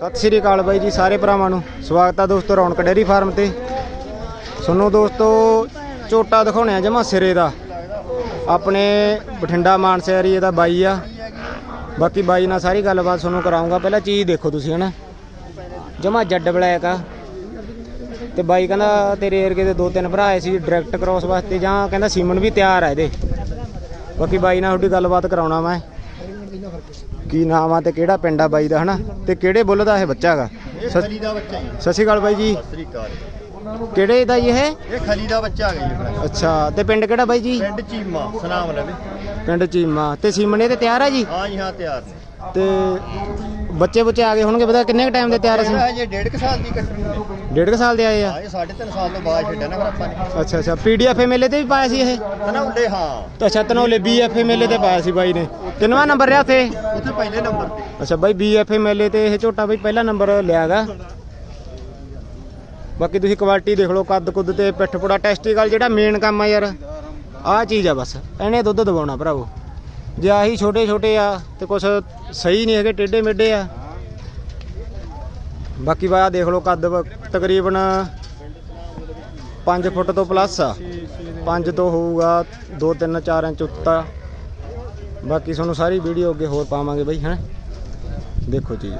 ਸਤਿ ਸ਼੍ਰੀ ਅਕਾਲ ਬਾਈ ਜੀ ਸਾਰੇ ਭਰਾਵਾਂ ਨੂੰ। ਸਵਾਗਤ ਆ ਦੋਸਤੋ ਰੌਣਕ ਡੇਅਰੀ ਫਾਰਮ ਤੇ। ਤੁਹਾਨੂੰ ਦੋਸਤੋ, ਝੋਟਾ ਦਿਖਾਉਣੇ ਆ ਜਮਾ ਸਿਰੇ ਦਾ। ਆਪਣੇ ਬਠਿੰਡਾ ਮਾਨਸਾ ਏਰੀਏ ਦਾ ਬਾਈ ਆ। ਬਾਕੀ ਬਾਈ ਨਾਲ ਸਾਰੀ ਗੱਲਬਾਤ ਤੁਹਾਨੂੰ ਕਰਾਉਂਗਾ। ਪਹਿਲਾਂ ਚੀਜ਼ ਦੇਖੋ ਤੁਸੀਂ, ਹਨਾ? ਜਮਾ ਜੱਡ ਬਲੈਕ ਆ। ਤੇ ਬਾਈ ਕਹਿੰਦਾ, ਤੇਰੇ ਏਰੀਏ ਦੇ ਦੋ ਤਿੰਨ ਭਰਾ ਆਏ ਸੀ ਡਾਇਰੈਕਟ ਕ੍ਰੋਸ ਵਾਸਤੇ ਜਾਂ ਕਹਿੰਦਾ ਸੀਮਨ ਵੀ ਤਿਆਰ ਆ ਇਹਦੇ। ਬਾਕੀ ਬਾਈ ਨਾਲ ਤੁਹਾਡੀ ਗੱਲਬਾਤ ਕਰਾਉਣਾ ਮੈਂ। ਕੀ ਨਾਮ ਆ ਤੇ ਕਿਹੜਾ ਪਿੰਡ ਆ ਬਾਈ ਦਾ ਹਨਾ? ਤੇ ਕਿਹੜੇ ਬੁੱਲ ਦਾ ਇਹ ਬੱਚਾ ਹੈਗਾ ਖਲੀ ਦਾ ਬੱਚਾ ਹੀ। ਸਤਿ ਸ਼੍ਰੀ ਅਕਾਲ ਬਾਈ ਜੀ। ਸਤਿ ਸ੍ਰੀ ਅਕਾਲ। ਕਿਹੜੇ ਦਾ ਜੀ ਇਹ? ਇਹ ਖਲੀ ਦਾ ਬੱਚਾ ਗਿਆ ਜੀ ਆਪਣਾ। ਅੱਛਾ ਤੇ ਪਿੰਡ ਕਿਹੜਾ ਬਾਈ ਜੀ? ਪਿੰਡ ਚੀਮਾ ਸਨਾਮ ਲਵੇ। ਪਿੰਡ ਚੀਮਾ। ਤੇ ਸੀਮਨੇ ਤੇ ਤਿਆਰ ਆ ਜੀ? ਹਾਂ ਜੀ ਹਾਂ ਤਿਆਰ ਨੇ। ਤੇ ਬੱਚੇ ਬੱਚੇ ਆ ਗਏ ਹੋਣਗੇ ਪਤਾ ਕਿੰਨੇ ਕ ਟਾਈਮ ਦੇ ਤਿਆਰ ਸੀ ਇਹ ਹਜੇ ਡੇਢ ਕੁ ਸਾਲ ਦੀ ਕੱਟਣੀ ਹੈ ਡੇਢ ਕੁ ਸਾਲ ਦੇ ਆਏ ਆ? ਹਾਂ ਇਹ 3.5 ਸਾਲ ਤੋਂ ਬਾਅਦ ਛੱਡਿਆ ਨਾ ਫਿਰ ਆਪਾਂ ਨੇ। ਅੱਛਾ ਅੱਛਾ। ਪੀਡੀਐਫ ਮੇਲੇ ਤੇ ਵੀ ਪਾਇਆ ਸੀ ਇਹ? ਤਨੌਲੇ ਹਾਂ। ਤੇ ਅੱਛਾ ਤਨੌਲੇ ਬੀਐਫ ਮੇਲੇ ਤੇ ਪਾਇਆ ਸੀ ਬਾਈ ਨੇ। ਕਿੰਨਵਾਂ ਨੰਬਰ ਰਿਹਾ ਉੱਥੇ? ਉੱਥੇ ਪਹਿਲੇ ਨੰਬਰ ਤੇ। ਅੱਛਾ ਬਾਈ ਬੀਐਫ ਮੇਲੇ ਤੇ ਇਹ ਝੋਟਾ ਬਾਈ ਪਹਿਲਾ ਨੰਬਰ ਲਿਆਗਾ। ਬਾਕੀ ਤੁਸੀਂ ਕੁਆਲਿਟੀ ਦੇਖ ਲਓ ਕੱਦ ਕੁੱਦ ਤੇ ਪਿੱਠ ਪੁੜਾ ਟੈਸਟੀਕਲ ਜਿਹੜਾ ਮੇਨ ਕੰਮ ਆ ਯਾਰ। ਆਹ ਚੀਜ਼ ਆ ਬਸ। ਇਹਨੇ ਦੁੱਧ ਦਵਾਉਣਾ ਭਰਾਵੋ। ਜੇ ਆਹੀ ਛੋਟੇ ਛੋਟੇ ਆ ਤੇ ਕੁਛ ਸਹੀ ਨਹੀਂ ਹੈਗੇ, ਟੇਢੇ ਮੇਢੇ ਆ। ਬਾਕੀ ਬਾ ਦੇਖ ਲਓ ਕੱਦ ਤਕਰੀਬਨ 5 ਫੁੱਟ ਤੋਂ ਪਲੱਸ ਆ। 5 ਤੋਂ ਹੋਊਗਾ 2 3 4 ਇੰਚ ਉੱਤਾ। ਬਾਕੀ ਤੁਹਾਨੂੰ ਸਾਰੀ ਵੀਡੀਓ ਅੱਗੇ ਹੋਰ ਪਾਵਾਂਗੇ ਬਈ ਹੈਂ ਦੇਖੋ ਜੀ।